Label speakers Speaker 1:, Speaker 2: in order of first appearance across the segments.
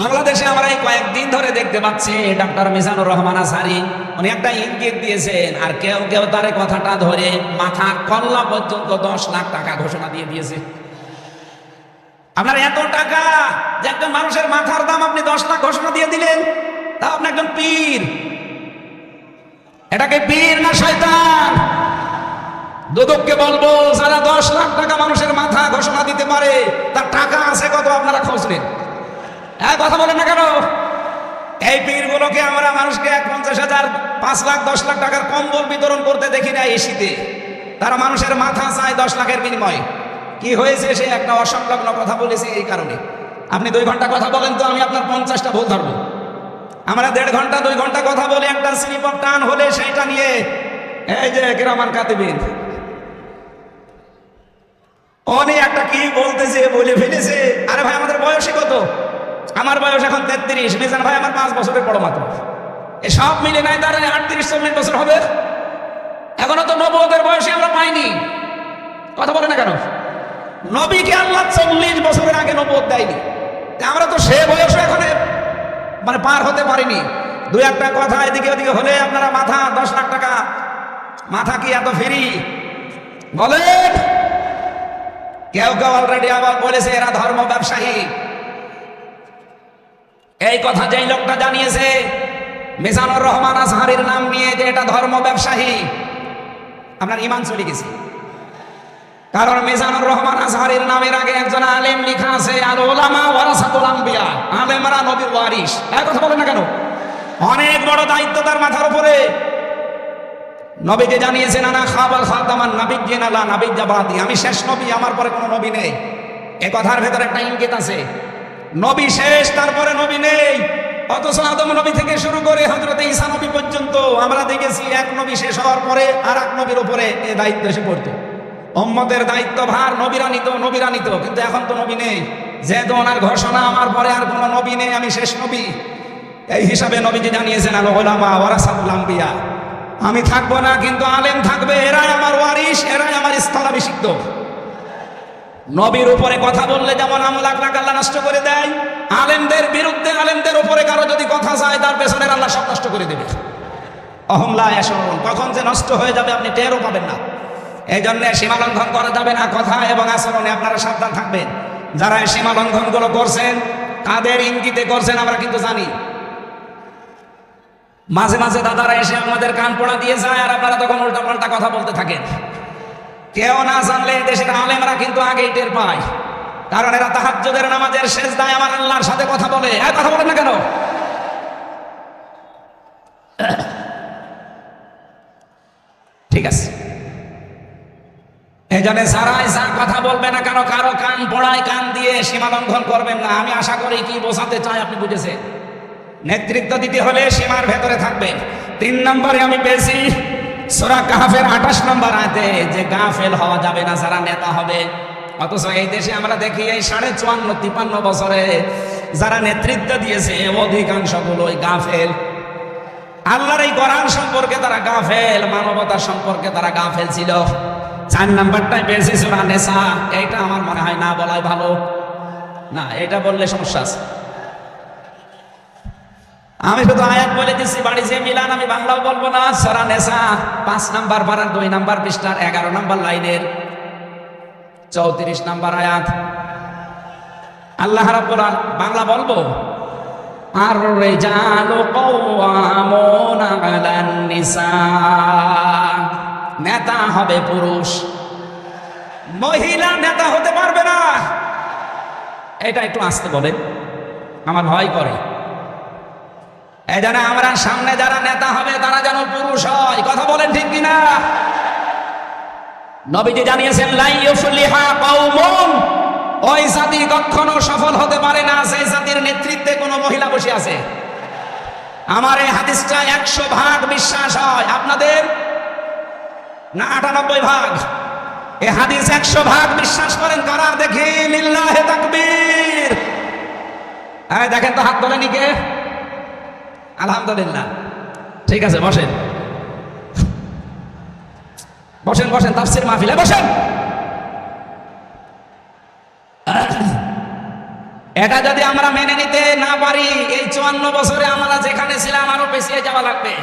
Speaker 1: বাংলাদেশে আমরা এই কয়েকদিন ধরে দেখতে পাচ্ছি ডক্টর মিজানুর রহমান আসারি, উনি একটা ইঙ্গিত দিয়েছেন, আর কেউ কেউ তার কথাটা ধরে মাথা কল্লা পর্যন্ত দশ লাখ টাকা ঘোষণা দিয়ে দিয়েছে। আপনার এত টাকা যে একজন মানুষের মাথার দাম আপনি দশ লাখ ঘোষণা দিয়ে দিলেন, তা আপনি একজন পীর। এটাকে পীর না শয়তান? দুদককে বলব, যারা দশ লাখ টাকা মানুষের মাথা ঘোষণা দিতে পারে, তার টাকা আছে কত আপনারা খোঁজ নেন। হ্যাঁ কথা বলেন না কেন? এই পীরগুলোকে আমরা মানুষকে এক পঞ্চাশ হাজার, পাঁচ লাখ, দশ লাখ টাকার কম্বল বিতরণ করতে দেখি না এই শীতে তারা মানুষের মাথা চায় দশ লাখের বিনিময়ে। কি হয়েছে সে একটা অসংলগ্ন কথা বলেছে এই কারণে। আপনি দুই ঘণ্টা কথা বলেন তো, আমি আপনার পঞ্চাশটা ভুল ধরবো। আমরা দেড় ঘণ্টা, দুই ঘণ্টা কথা বলে, একটা স্লিপ টান হলে সেইটা নিয়ে এই যে গ্রামান কাতিবিন। উনি একটা কি বলতেছে, বলে ফেলেছে। আরে ভাই, আমাদের বয়সে কত? আমার বয়স এখন তেত্রিশ। মিজান ভাই আমার পাঁচ বছরের বড় মাত্র। এ সব মিলে নাই তার আটত্রিশ, চল্লিশ বছর হবে। এখনও তো নবদের বয়সে আমরা পাইনি। কথা বলে না কেন? নবীকে আল্লাহ চল্লিশ বছরের আগে নবদ দেয়নি। আমরা তো সে বয়সে এখন মানে পার হতে পারিনি। দু একটা কথা এদিকে ওদিকে হলে আপনারা মাথা দশ লাখ টাকা। মাথা কি এত ফেরি? বলেন। কেউ কেউ অলরেডি আবার বলেছে, এরা ধর্ম ব্যবসায়ী। এই কথা যেই লোকটা জানিয়েছে, মিজানুর রহমান আজহারির নাম নিয়ে যে এটা ধর্ম ব্যবসায়ী, আপনার ইমান চলে গেছে। কারণ মিজানুর রহমান আজহারির নামের আগে একজন আলেম লেখা আছে আর ওলামা ওয়ারাসাতুল আম্বিয়া আলেমরা নবীর ওয়ারিস এক কথা বলেন না কেন? অনেক বড় দায়িত্ব তার মাথার উপরে। নবীকে জানিয়েছেন, আনা খাবাল খাতামান নাবিক জেনালা নাবিক জাবাদি আমি শেষ নবী, আমার পরে কোনো নবী নেই। এ কথার ভেতরে একটা ইঙ্গিত আছে। নবী শেষ, তারপরে নবী নেই। অথচ আদম নবী থেকে শুরু করে হজরত ঈসা নবী পর্যন্ত আমরা দেখেছি এক নবী শেষ হওয়ার পরে আর এক নবীর উপরে এ দায়িত্ব এসে পড়তো। উম্মতের দায়িত্ব ভার, নবীরা নিত নবীরা নিত কিন্তু এখন তো নবী নেই। যেহেতু ওনার ঘোষণা, আমার পরে আর কোনো নবী নেই, আমি শেষ নবী। এই হিসাবে নবীজি জানিয়েছেন, আলো ওলামা ওয়ারাসাতুল আম্বিয়া। আমি থাকব না, কিন্তু আলেম থাকবে, এরাই আমার ওয়ারিস এরাই আমার স্থলাভিষিক্ত। নবীর উপরে কথা বললে যেমন আমল আখলাক আল্লাহ নষ্ট করে দেয়। আলেমদের বিরুদ্ধে আলেমদের উপরে কারও যদি কথা যায়, তার পেছনের আল্লাহ সব নষ্ট করে দেবে। অহমলা এসন কখন যে নষ্ট হয়ে যাবে আপনি টেরও পাবেন না। এই জন্যে সীমা লঙ্ঘন করা যাবে না কথা এবং আচরণে আপনারা সাবধান থাকবেন। যারা এই সীমা লঙ্ঘনগুলো করছেন কাদের ইঙ্গিতে করছেন, আমরা কিন্তু জানি। মাঝে মাঝে দাদারা এসে আমাদের কান পড়া দিয়ে যায়, আর আপনারা তখন উল্টা পাল্টা কথা বলতে থাকেন। কেউ না জানলে দেশের আলেমরা কিন্তু আগেই টের পায়। কারণ এরা তাহাজ্জুদের নামাজের শেষ দায় আমার আল্লাহর সাথে কথা বলে। হ্যাঁ কথা বলেন না কেন? ঠিক আছে। এই জন্য সারাই যা কথা বলবে না কেন, কারও কান পড়ায় কান দিয়ে সীমা লঙ্ঘন করবেন না। আমি আশা করি কি বোঝাতে চাই আপনি বুঝেছেন? নেতৃত্ব দিতে হলে সীমার ভেতরে থাকবেন। তিন নম্বরে আমি পেয়েছি সোরা কাহাফের আঠাশ নম্বর আয়তে, যে গাফেল হওয়া যাবে না, যারা নেতা হবে। অথচ এই দেশে আমরা দেখি, এই সাড়ে চুয়ান্ন, তিপান্ন বছরে যারা নেতৃত্ব দিয়েছে, অধিকাংশ গুলোই গাফেল। আল্লাহর এই কোরআন সম্পর্কে তারা গাফেল, মানবতা সম্পর্কে তারা গাফেল ছিল। চার নাম্বারটাই পেয়েছি সোরা নেশা এইটা আমার মনে হয় না বলাই ভালো। না, এটা বললে সমস্যা আছে। আমি শুধু আয়াত বলে দিচ্ছি বাড়ি যে মিলান, আমি বাংলাও বলব না। সরা নেশা, পাঁচ নাম্বার পাড়ার, দুই নাম্বার পৃষ্ঠার, এগারো নাম্বার লাইনের। চৌত্রিশ নাম্বার আয়াত। আল্লাহ রাব্বুল বাংলা বলব? আর রেজালু কওয়ামুনা আলান নেতা হবে পুরুষ। মহিলা নেতা হতে পারবে না। এটা একটু আসতে বলে আমার ভয় করে। এই জন্য আমরা সামনে যারা নেতা হবে, তারা যেন পুরুষ হয়। কথা বলেন ঠিক কিনা? নবীজি জানিয়েছেন লাইয়ুফলিহা কওমুন। ওই জাতি কখনো সফল হতে পারে না, সেই জাতির নেতৃত্বে কোনো মহিলা বসে আছে। আমার এই হাদিসটা একশো ভাগ বিশ্বাস হয়। আপনাদের? না, আটানব্বই ভাগ। এ হাদিস একশো ভাগ বিশ্বাস করেন কারা? দেখি, লিল্লাহে তাকবীর। দেখেন তো হাত তোলেনি কে আলহামদুলিল্লাহ। ঠিক আছে, বসেন। বসেন বসেন, তাফসির মাহফিলে, বসেন। এটা যদি আমরা মেনে নিতে না পারি, এই চুয়ান্ন বছরে আমরা যেখানে ছিলাম আরও পেছিয়ে যাওয়া লাগবে।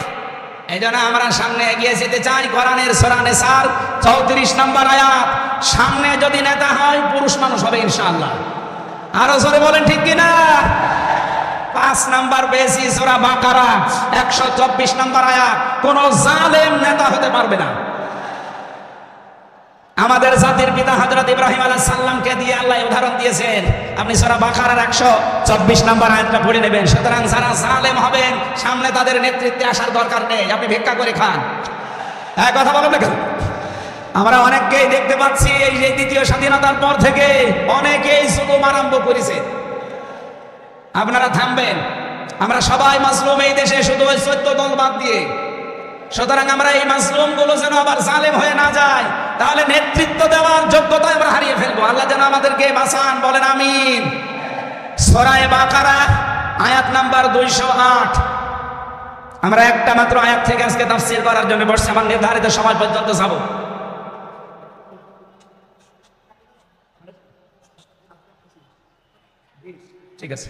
Speaker 1: এই জন্য আমরা সামনে এগিয়ে যেতে চাই, কোরআনের সোরানে সার চৌত্রিশ নম্বর আয়াত। সামনে যদি নেতা হয়, পুরুষ মানুষ হবে, ইনশাআল্লাহ। আরও জোরে বলেন, ঠিক কিনা? পাঁচ নাম্বার বেশি সোরা বাকারা, একশো চব্বিশ নাম্বার আয়াত। কোন জালেম নেতা হতে পারবে না। আমাদের জাতির পিতা হজরত ইব্রাহিম আলাইহিস সাল্লামকে দিয়ে আল্লাহ উদাহরণ দিয়েছেন। আপনি সূরা বাকারার 124 নম্বর আয়াতটা পড়ে নেবেন। সুতরাং যারা জালেম হবেন, সামনে তাদের নেতৃত্বে আসার দরকার নেই। আপনি ভিক্ষা করে খান। হ্যাঁ কথা বলেন না আমরা অনেককেই দেখতে পাচ্ছি এই যে দ্বিতীয় স্বাধীনতার পর থেকে অনেকেই জুলুম আরম্ভ করেছে। আপনারা থামবেন। আমরা সবাই মাসলুম এই দেশে, শুধু ওই চোদ্দ দল বাদ দিয়ে। সুতরাং আমরা এই মাসলুমগুলো যেন আবার জালেম হয়ে না যায়, তাহলে নেতৃত্ব দেওয়ার যোগ্যতা আমরা হারিয়ে ফেলব। আল্লাহ যেন আমাদেরকে বাঁচান, বলেন আমিন। সরায় বাকারা, আয়াত নাম্বার দুইশো আট। আমরা একটা মাত্র আয়াত থেকে আজকে তাফসির করার জন্য বসছি, আমার নির্ধারিত সময় পর্যন্ত যাব। ঠিক আছে।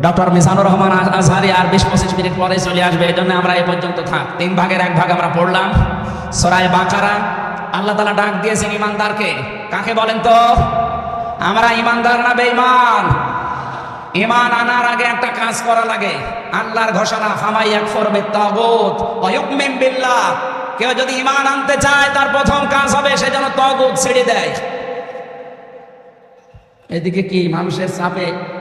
Speaker 1: ডক্টর মিজানুর রহমান আজ- আজহারি আর বিশ পঁচিশ মিনিট পরে চলে আসবে এই জন্য আমরা এ পর্যন্ত থাক। তিন ভাগের এক ভাগ আমরা পড়লাম। সরাই বাকারা, আল্লাহ তালা ডাক দিয়েছেন ইমানদারকে। কাকে বলেন তো? আমরা ইমানদার না বেঈমান? ইমান আনার আগে একটা কাজ করা লাগে। আল্লাহর ঘোষণা, ফামাই একফর বিত্তাগুত ওয়ায়ুমিন বিল্লাহ। কেউ যদি ইমান আনতে চায়, তার প্রথম কাজ হবে সে যেন তগুত ছেড়ে দেয়। এদিকে কি মানুষের চাপে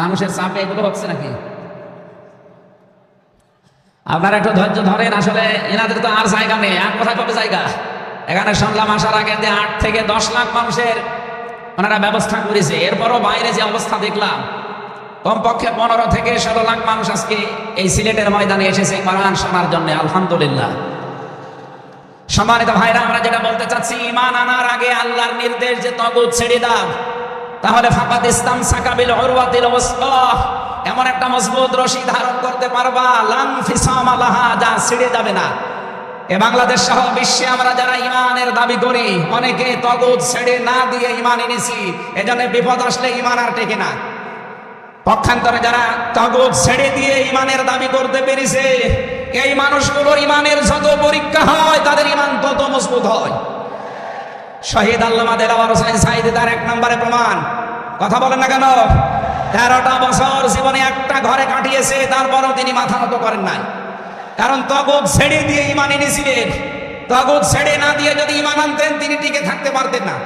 Speaker 1: মানুষের চাপে এগুলো হচ্ছে নাকি? আপনারা একটু ধৈর্য ধরেন, আসলে এনাদের তো আর জায়গা নেই, আর কোথায় পাবে জায়গা? এখানে শুনলাম আসার আগে যে আট থেকে দশ লাখ মানুষের ওনারা ব্যবস্থা করেছে, এরপরও বাইরে যে অবস্থা দেখলাম, কমপক্ষে পনেরো থেকে ষোলো লাখ মানুষ আজকে এই সিলেটের ময়দানে এসেছে কোরআন শোনার জন্য, আলহামদুলিল্লাহ। সম্মানিত ভাইরা, আমরা যেটা বলতে চাচ্ছি ইমান আনার আগে আল্লাহর নির্দেশ যে তগুদ ছেড়ে দাও। তাহলে ফাকাদ ইসলাম সাকাবিল উরওয়াতিল ওয়াসফা। এমন একটা মজবুত রশি ধারণ করতে পারবা। লাম ফিসাম আলাহা যা ছিঁড়ে যাবে না। এ বাংলাদেশ সহ বিশ্বে আমরা যারা ইমানের দাবি করি, অনেকে তগুদ ছেড়ে না দিয়ে ইমান এনেছি। এজন্য বিপদ আসলে ইমান আর টেকে না। পক্ষান্তরে যারা তগুদ ছেড়ে দিয়ে ইমানের দাবি করতে পেরেছে, এই মানুষগুলোর ইমানের যত পরীক্ষা হয়, তাদের ইমান তত মজবুত হয়। শহীদ আল্লামা দেলাওয়ার হোসেন সাইদ তার এক নম্বরে প্রমাণ। কথা বলেন না কেন? তেরোটা বছর জীবনে একটা ঘরে কাটিয়েছে, তারপরও তিনি মাথা নত করেন নাই। কারণ তগুদ ছেড়ে দিয়ে ইমান এনেছিলেন। তগুদ ছেড়ে না দিয়ে যদি ইমান আনতেন, তিনি টিকে থাকতে পারতেন না।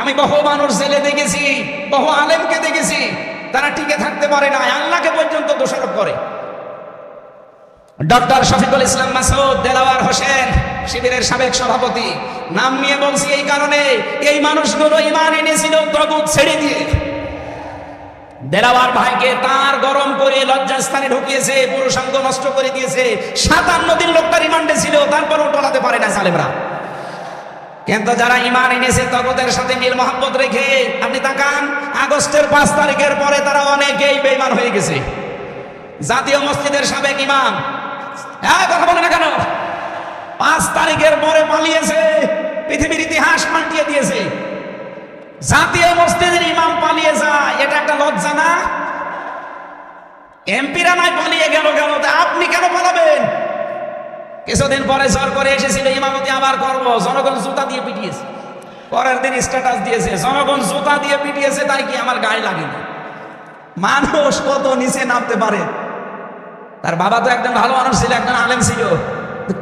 Speaker 1: আমি বহু মানুষ জেলে দেখেছি, বহু আলেমকে দেখেছি, তারা টিকে থাকতে পারে না, আল্লাহকে পর্যন্ত দোষারোপ করে। ডক্টর শফিকুল ইসলাম মাসুদ দেলাওয়ার হোসেন শিবিরের সাবেক সভাপতি। নাম নিয়ে বলছি এই কারণে এই মানুষগুলো ইমান এনেছিল তগুদ ছেড়ে দিয়ে। দেলাওয়ার ভাইকে তার গরম করে লজ্জাস্থানে ঢুকিয়েছে, পুরুষাঙ্গ নষ্ট করে দিয়েছে। সাতান্ন দিন লোকটা রিমান্ডে ছিল, তারপরও টলাতে পারে না সালেমরা কিন্তু যারা ইমান এনেছে তগদের সাথে মিল মহাব্বত রেখে আপনি তাকান, আগস্টের পাঁচ তারিখের পরে তারা অনেকেই বেইমান হয়ে গেছে। জাতীয় মসজিদের সাবেক ইমাম। হ্যাঁ কথা বলে না কেন? তারিখের পরে পালিয়েছে, পৃথিবীর ইতিহাস পাল্টিয়ে দিয়েছে। জাতীয় মসজিদের ইমাম পালিয়ে যায়, এটা একটা লজ্জা না? এমপিরা নাই পালিয়ে গেল গেল আপনি কেন পালাবেন? কিছুদিন পরে জোর করে এসেছিল, ইমামতি আবার করব, জনগণ জুতা দিয়ে পিটিয়েছে। পরের দিন স্ট্যাটাস দিয়েছে, জনগণ জুতা দিয়ে পিটিয়েছে, তাই কি আমার গায়ে লাগেনি মানুষ কত নিচে নামতে পারে? তার বাবা তো একজন ভালো মানুষ ছিল, একজন আলেম ছিল।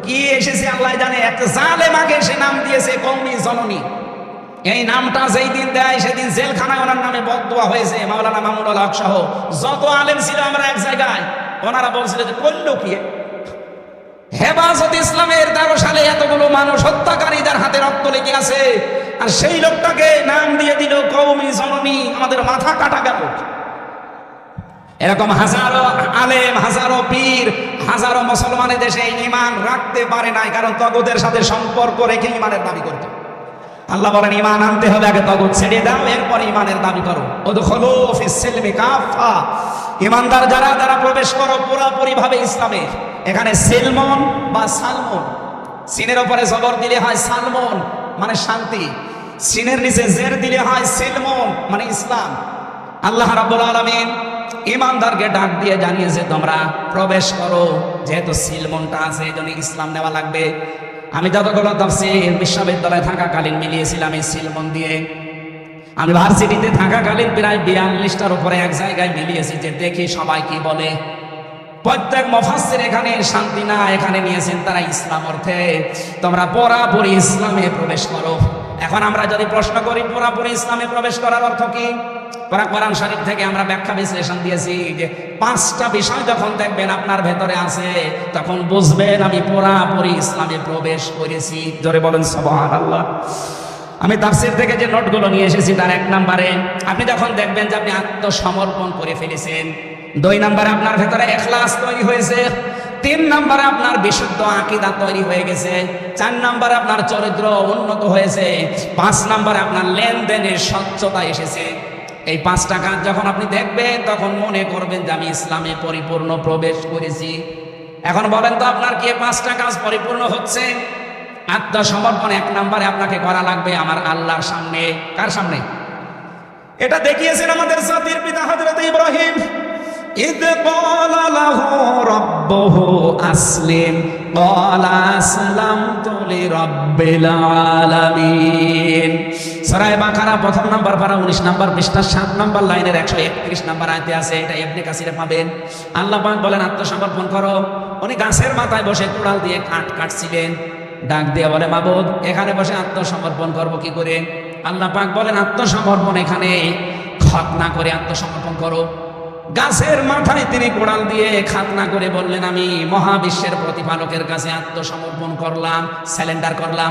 Speaker 1: কি এসেছে আল্লাহ জানে? একটা জালেম আগে সে নাম দিয়েছে কৌমি জননী। এই নামটা যেই দিন দেয়, সেদিন জেলখানায় ওনার নামে বদুয়া হয়েছে, মাওলানা মামুনুল হক সহ। যত আলেম ছিল আমরা এক জায়গায়। ওনারা বলছিল যে করল কি? হেফাজত ইসলামের তেরো সালে এতগুলো মানুষ হত্যাকারীদের হাতে রক্ত লেগে আছে। আর সেই লোকটাকে নাম দিয়ে দিল কৌমি জননী। আমাদের মাথা কাটা গেল। এরকম হাজারো আলেম, হাজারো পীর, হাজারো মুসলমানের দেশে ইমান রাখতে পারে নাই, কারণ তগদের সাথে সম্পর্ক রেখে ইমানের দাবি করত। আল্লাহ বলেন ইমান আনতে হবে, আগে তগদ ছেড়ে দাও, এরপর ইমানের দাবি করো। ইমানদার যারা তারা প্রবেশ করো পুরোপুরি ভাবে ইসলামে। এখানে সেলমন বা সালমন। সিনের উপরে জবর দিলে হয় সালমন মানে শান্তি। সিনের নিচে জের দিলে হয় সেলমন মানে ইসলাম। আল্লাহ রাব্বুল আলামিন ইমানদারকে ডাক দিয়ে জানিয়েছে, তোমরা প্রবেশ করো। যেহেতু সিলমনটা আছে এই জন্য ইসলাম নেওয়া লাগবে। আমি যতগুলো তাফসীর বিশ্ববিদ্যালয়ে থাকাকালীন মিলিয়েছিলাম এই সিলমন দিয়ে। আমি ভার্সিটিতে থাকাকালীন প্রায় বিয়াল্লিশটার উপরে এক জায়গায় মিলিয়েছি যে দেখি সবাই কি বলে। প্রত্যেক মফাসির এখানে শান্তি না, এখানে নিয়েছেন তারা ইসলাম অর্থে। তোমরা পুরাপুরি ইসলামে প্রবেশ করো। এখন আমরা যদি প্রশ্ন করি পুরাপুরি ইসলামে প্রবেশ করার অর্থ কি? কোরআন শরীফ থেকে আমরা ব্যাখ্যা বিশ্লেষণ দিয়েছি যে পাঁচটা বিষয় যখন দেখবেন আপনার ভেতরে আছে, তখন বুঝবেন আমি পুরাপুরি ইসলামে প্রবেশ করেছি। জোরে বলেন সবহান আল্লাহ আমি তাফসির থেকে যে নোটগুলো নিয়ে এসেছি তার এক নম্বরে, আপনি যখন দেখবেন যে আপনি আত্মসমর্পণ করে ফেলেছেন, দুই নম্বরে আপনার ভেতরে এখলাস তৈরি হয়েছে, তিন নম্বরে আপনার বিশুদ্ধ আকিদা তৈরি হয়ে গেছে, চার নম্বরে আপনার চরিত্র উন্নত হয়েছে, পাঁচ নম্বরে আপনার লেনদেনের স্বচ্ছতা এসেছে। এই পাঁচটা কাজ যখন আপনি দেখবেন তখন মনে করবেন যে আমি ইসলামে পরিপূর্ণ প্রবেশ করেছি এখন বলেন তো আপনার কি এই পাঁচটা কাজ পরিপূর্ণ হচ্ছে আত্মসমর্পণ এক নম্বরে আপনাকে করা লাগবে আমার আল্লাহর সামনে কার সামনে এটা দেখিয়েছেন আমাদের জাতির পিতা হযরত ইব্রাহিম إذ قال له ربه أسلم قال أسلمت لرب العالمين সরাই বাকারা প্রথম নাম্বার পারা উনিশ নাম্বার পৃষ্ঠা, সাত নাম্বার লাইনের একশো একত্রিশ নাম্বার আয়তে আছে, এটা এমনি কাছিরে পাবেন। আল্লাহ বলেন, আত্মসমর্পণ করো। উনি গাছের মাথায় বসে কুড়াল দিয়ে কাঠ কাটছিলেন। ডাক দিয়ে বলে, মাবুদ, এখানে বসে আত্মসমর্পণ করব কি করে? আল্লাহ পাক বলেন, আত্মসমর্পণ এখানে খতনা করে আত্মসমর্পণ করো। গাছের মাথায় তিনি কোড়াল দিয়ে খাতনা করে বললেন, আমি মহাবিশ্বের প্রতিপালকের কাছে আত্মসমর্পণ করলাম স্যালেন্ডার করলাম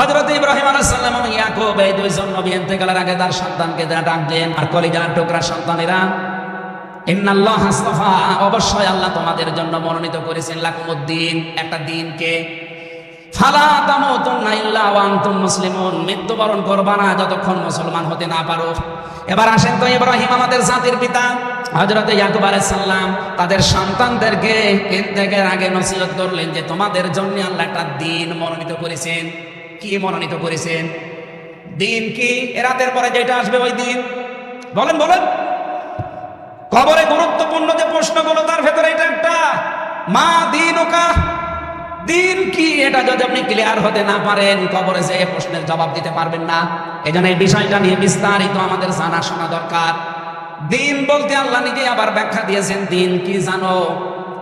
Speaker 1: হজরত ইব্রাহিম আলাইসাল্লাম এবং ইয়াকুব, এই দুইজন নবী আগে তার সন্তানকে আর কলিজার টুকরা সন্তানেরা, ইন্নাল্লাহ অবশ্যই আল্লাহ তোমাদের জন্য মনোনীত করেছেন লাকুমুদ্দিন, একটা দিনকে। ফালা তামুতুন্না ইল্লা ওয়া আনতুম মুসলিমুন। মৃত্যুবরণ করবা না যতক্ষণ মুসলমান হতে না পারো। এবার আসেন তো ইব্রাহিম আমাদের জাতির পিতা, হযরত ইয়াকুব আলাইহিস সালাম। তাদের সন্তানদেরকে ইন্তেকের আগে নসিহত করলেন যে তোমাদের জন্য আল্লাহ একটা দিন মনোনীত করেছেন। কি মনোনীত করেছেন? দিন কি? এ রাতের পরে যেটা আসবে ওই দিন। বলেন বলেন। কবরে গুরুত্বপূর্ণ যে প্রশ্নগুলো, তার ভেতরে এটা একটা। মা, দিন ওকা দিন কি? এটা যদি আপনি ক্লিয়ার হতে না পারেন, কবরে যে প্রশ্নের জবাব দিতে পারবেন না। এই জন্য এই বিষয়টা নিয়ে বিস্তারিত আমাদের জানা শোনা দরকার। দিন বলতে আল্লাহ নিজে আবার ব্যাখ্যা দিয়েছেন, দিন কি জানো?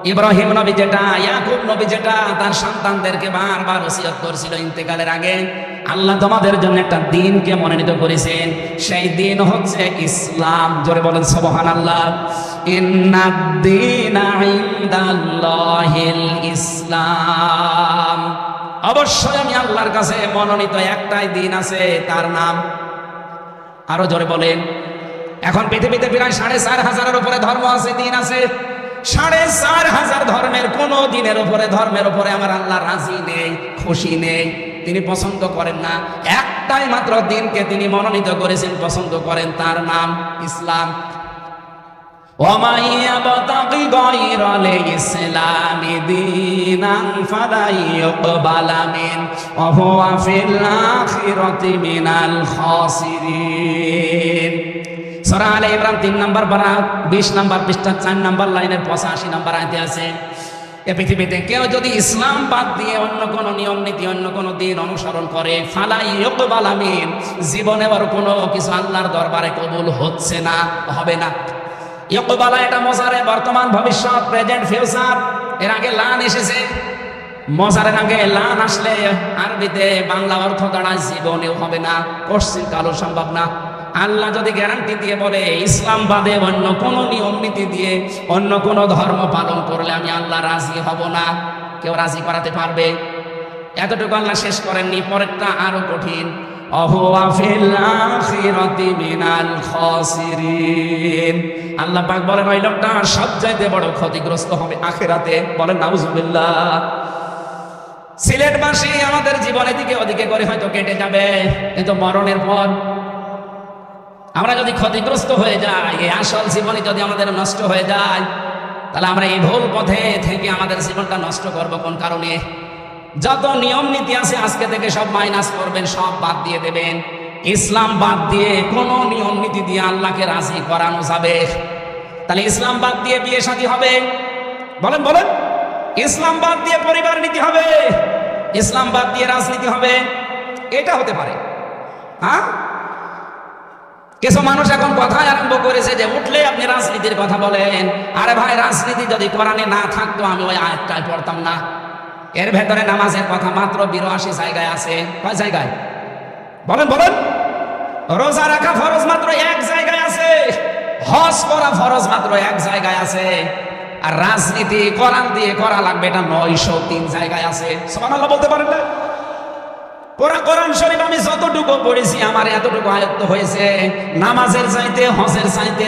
Speaker 1: ইব্রাহিম নবী যেটা, ইয়াকুব নবী যেটা, তার সন্তানদেরকে বারবার ওসিয়ত করছিল ইন্তেকালের আগে। আল্লাহ তোমাদের জন্য একটা দিনকে মনোনীত করেছেন। সেই দিন হচ্ছে ইসলাম। জোরে বলেন সুবহান আল্লাহ ইসলাম। অবশ্যই আমি আল্লাহর কাছে মনোনীত একটাই দিন আছে, তার নাম। আরও জোরে বলেন। এখন পৃথিবীতে প্রায় সাড়ে চার হাজারের উপরে ধর্ম আছে, দিন আছে। সাড়ে চার হাজার ধর্মের, কোন দিনের উপরে, ধর্মের উপরে আমার আল্লাহ রাজি নেই, খুশি নেই। তিনি পছন্দ করেন না। একটাই মাত্র দিনকে তিনি মনোনীত করেছেন, পছন্দ করেন তার নাম ইসলাম। ইসলাম সরা আলে ইমরান তিন নম্বর পারা বিশ নম্বর পৃষ্ঠা, চার নম্বর লাইনের পঁচাশি নম্বর আয়তে আছে। এ পৃথিবীতে কেউ যদি ইসলাম বাদ দিয়ে অন্য কোন নিয়ম নীতি, অন্য কোন দিন অনুসরণ করে ফালাই জীবনে আর কোনো কিছু আল্লাহর দরবারে কবুল হচ্ছে না, হবে না। ইকবালা এটা মজারে বর্তমান ভবিষ্যৎ, প্রেজেন্ট, ফিউচার, এর আগে লান এসেছে। মজারের আগে লান আসলে আরবিতে বাংলা অর্থ দাঁড়ায় জীবনেও হবে না পশ্চিম কালো সম্ভব না। আল্লাহ যদি গ্যারান্টি দিয়ে বলে, ইসলাম বাদে অন্য কোন নিয়ম নীতি দিয়ে অন্য কোন ধর্ম পালন করলে আমি আল্লাহ রাজি হব না। কেউ রাজি করাতে পারবে? এতটুকু আল্লাহ শেষ করেননি, পরেরটা আরও কঠিন। আল্লাহ পাক বলেন, ওই লোকটা সবচাইতে বড় ক্ষতিগ্রস্ত হবে আখিরাতে। বলেন, নাউজুবিল্লাহ। সিলেটবাসী আমাদের জীবনের দিকে ওদিকে করে হয়তো কেটে যাবে কিন্তু মরণের পর। আমরা যদি ক্ষতিগ্রস্ত হয়ে যাই, এই আসল জীবনে যদি আমাদের নষ্ট হয়ে যায়, তাহলে আমরা এই ভুল পথে থেকে আমাদের জীবনটা নষ্ট করব কোন কারণে? যত নিয়ম নীতি আছে, আজকে থেকে সব মাইনাস করবেন, সব বাদ দিয়ে দেবেন। ইসলাম বাদ দিয়ে কোনো নিয়ম নীতি দিয়ে আল্লাহকে রাজি করানো যাবে। তাহলে ইসলাম বাদ দিয়ে বিয়ে শাদী হবে? বলেন বলেন। ইসলাম বাদ দিয়ে পরিবার নীতি হবে? ইসলাম বাদ দিয়ে রাজনীতি হবে? এটা হতে পারে। হ্যাঁ? কিছু মানুষ এখন কথাই আরম্ভ করেছে যে উঠলে আপনি রাজনীতির কথা বলেন। আরে ভাই, রাজনীতি যদি কোরআনে না থাকতো, আমি ওই আয়াতটাই পড়তাম না। এর ভেতরে নামাজের কথা মাত্র বিরাশি জায়গায় আছে। কয় জায়গায়? বলেন বলেন। রোজা রাখা ফরজ মাত্র এক জায়গায় আছে। হজ করা ফরজ মাত্র এক জায়গায় আছে। আর রাজনীতি কোরআন দিয়ে করা লাগবে, এটা নয়শো তিন জায়গায় আছে। সুবহানাল্লাহ বলতে পারেন না? শরীফ আমি যতটুকু পড়েছি, আমার এতটুকু আয়ত্ত হয়েছে। নামাজের চাইতে চাইতে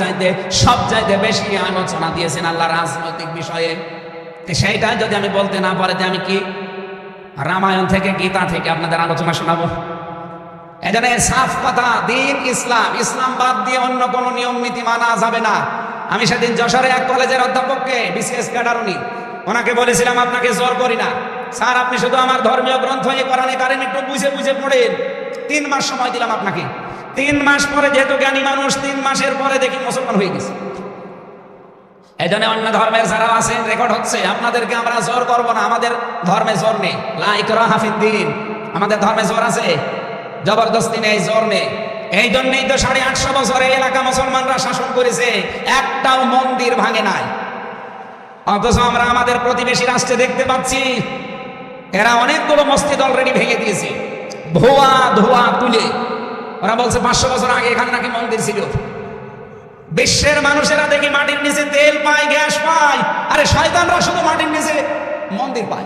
Speaker 1: চাইতে সব চাইতে বেশি আলোচনা দিয়েছেন আল্লাহ রাজনৈতিক বিষয়ে। সেইটা যদি আমি বলতে না পারে যে আমি কি রামায়ণ থেকে, গীতা থেকে আপনাদের আলোচনা শোনাবো? এজন্য সাফ কথা, দিন ইসলাম ইসলাম বাদ দিয়ে অন্য কোনো নিয়ম নীতি মানা যাবে না। আমি সেদিন যশোরে এক কলেজের অধ্যাপককে বিসিএস ক্যাডারুনি ওনাকে বলেছিলাম, আপনাকে জোর করি না। স্যার, আপনি শুধু আমার ধর্মীয় গ্রন্থ এই কোরআনে কারেন একটু বুঝে বুঝে পড়েন। তিন মাস সময় দিলাম আপনাকে। তিন মাস পরে যেহেতু জ্ঞানী মানুষ, তিন মাসের পরে দেখি মুসলমান হয়ে গেছে। এই জন্য অন্য ধর্মের যারা আছেন রেকর্ড হচ্ছে, আপনাদেরকে আমরা জোর করব না, আমাদের ধর্মে জোর নেই। হাফিদ্দিন আমাদের ধর্মে জোর আছে। জবরদস্তি নেই, জোর নেই। এই জন্যই তো সাড়ে আটশো বছর এই এলাকা মুসলমানরা শাসন করেছে, একটাও মন্দির ভাঙে নাই। অথচ আমরা আমাদের প্রতিবেশী রাষ্ট্রে দেখতে পাচ্ছি এরা অনেকগুলো মসজিদ অলরেডি ভেঙে দিয়েছে। ধোয়া ধোয়া, তুলে। ওরা বলছে, পাঁচশো বছর আগে এখানে নাকি মন্দির ছিল। বিশ্বের মানুষেরা দেখি মাটির নিচে তেল পায়, গ্যাস পায়। আরে, শয়তানরা শুধু মাটির নিচে মন্দির পায়।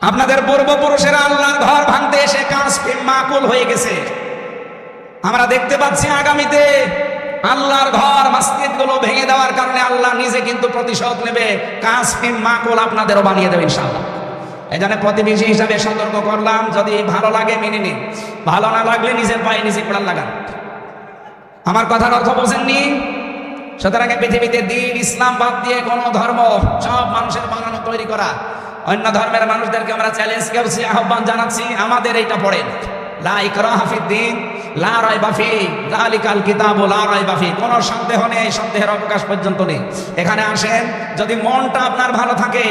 Speaker 1: আপনাদের পূর্বপুরুষেরা আল্লাহর ঘর ভাঙতে এসে কাজ মাকুল হয়ে গেছে। আমরা দেখতে পাচ্ছি আগামীতে আল্লাহর ঘর মসজিদগুলো ভেঙে দেওয়ার কারণে আল্লাহ নিজে কিন্তু প্রতিশোধ নেবে। কাজ মাকুল আপনাদেরও বানিয়ে দেবে ইনশাআল্লাহ। জন্য প্রতিবেশী হিসাবে সতর্ক করলাম, যদি ভালো লাগে মেনে নিন। ভালো না লাগলে নিজের পায়ে নিজে কোড়াল লাগান। আমার কথার অর্থ বোঝেননি? সুতরাং পৃথিবীতে দিন ইসলাম বাদ দিয়ে কোনো ধর্ম, সব মানুষের বানানো, তৈরি করা। অন্য ধর্মের মানুষদেরকে আমরা চ্যালেঞ্জ করছি, আহ্বান জানাচ্ছি, আমাদের এইটা পড়েন। লা ইকরাহ ফিদ্দিন লা রাইবা ফি, যালিকাল কিতাবু লা রাইবা ফি। কোনো সন্দেহ নেই, সন্দেহের অবকাশ পর্যন্ত নেই। এখানে আসেন, যদি মনটা আপনার ভালো থাকে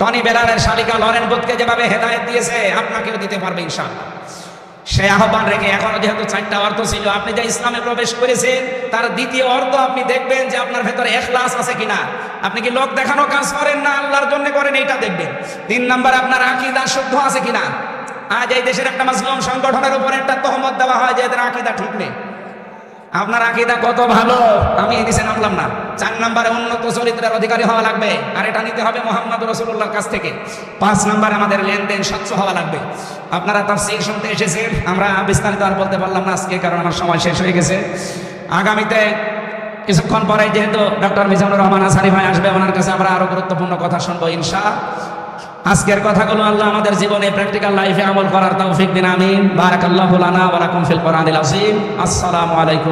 Speaker 1: টনি বেলারের শালিকা লরেন বুথকে যেভাবে হেদায়েত দিয়েছে, আপনাকেও দিতে পারবে ইনশাআল্লাহ। সে আহ্বান রেখে এখনও যেহেতু চারটা অর্থ ছিল, আপনি যে ইসলামে প্রবেশ করেছেন, তার দ্বিতীয় অর্থ আপনি দেখবেন যে আপনার ভেতরে এখলাস আছে কিনা। আপনি কি লোক দেখানো কাজ করেন না, আল্লাহর জন্য করেন, এইটা দেখবেন। তিন নাম্বার, আপনার আকিদা শুদ্ধ আছে কিনা? আজ এই দেশের একটা মাসলুম সংগঠনের উপর একটা তহমত দেওয়া হয় যে এদের আকিদা ঠিক নেই। আপনার আকিদা কত ভালো? আমি এই দেশে নামলাম না। চার নম্বরে উন্নত চরিত্রের অধিকারী হওয়া লাগবে। আর এটা নিতে হবে মোহাম্মদ রসুল্লাহর কাছ থেকে। পাঁচ নম্বরে আমাদের লেনদেন স্বচ্ছ হওয়া লাগবে। আপনারা তাফসীর শুনতে এসেছেন। আমরা বিস্তারিত আর বলতে পারলাম না আজকে, কারণ আমার সময় শেষ হয়ে গেছে। আগামীতে কিছুক্ষণ পরে যেহেতু ডক্টর মিজানুর রহমান আসারি ভাই আসবে, ওনার কাছে আমরা আরও গুরুত্বপূর্ণ কথা শুনব ইনশা আজকের কথাগুলো আল্লাহ আমাদের জীবনে প্র্যাকটিক্যাল লাইফে আমল করার তৌফিক দিন, আমিন। বারাকাল্লাহু লানা ওয়া লাকুম ফিল কোরআনিল আযীম। আসসালামু আলাইকুম।